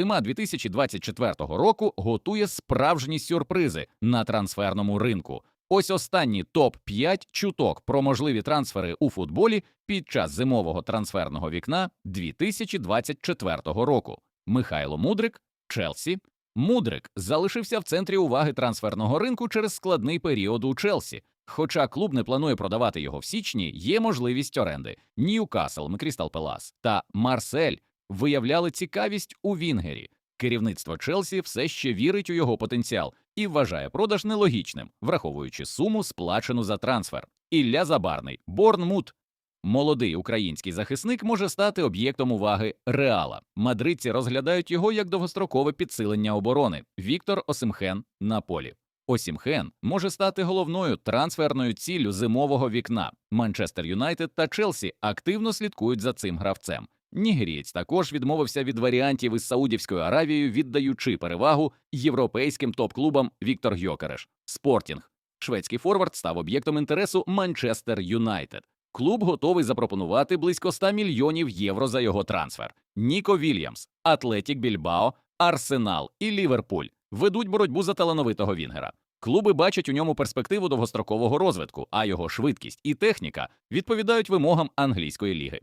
Зима 2024 року готує справжні сюрпризи на трансферному ринку. Ось останні топ 5 чуток про можливі трансфери у футболі під час зимового трансферного вікна 2024 року. Михайло Мудрик, Челсі. Мудрик залишився в центрі уваги трансферного ринку через складний період у Челсі. Хоча клуб не планує продавати його в січні, є можливість оренди. Ньюкасл, Крістал Пелас та Марсель виявляли цікавість у Вінгері. Керівництво Челсі все ще вірить у його потенціал і вважає продаж нелогічним, враховуючи суму, сплачену за трансфер. Ілля Забарний, Борнмут. Молодий український захисник може стати об'єктом уваги Реала. Мадридці розглядають його як довгострокове підсилення оборони. Віктор Осимхен на полі. Осімхен може стати головною трансферною ціллю зимового вікна. Манчестер Юнайтед та Челсі активно слідкують за цим гравцем. Нігерієць також відмовився від варіантів із Саудівською Аравією, віддаючи перевагу європейським топ-клубам Віктор Гьокереш. Спортінг. Шведський форвард став об'єктом інтересу Манчестер Юнайтед. Клуб готовий запропонувати близько 100 мільйонів євро за його трансфер. Ніко Вільямс, Атлетік Більбао, Арсенал і Ліверпуль ведуть боротьбу за талановитого Вінгера. Клуби бачать у ньому перспективу довгострокового розвитку, а його швидкість і техніка відповідають вимогам англійської ліги.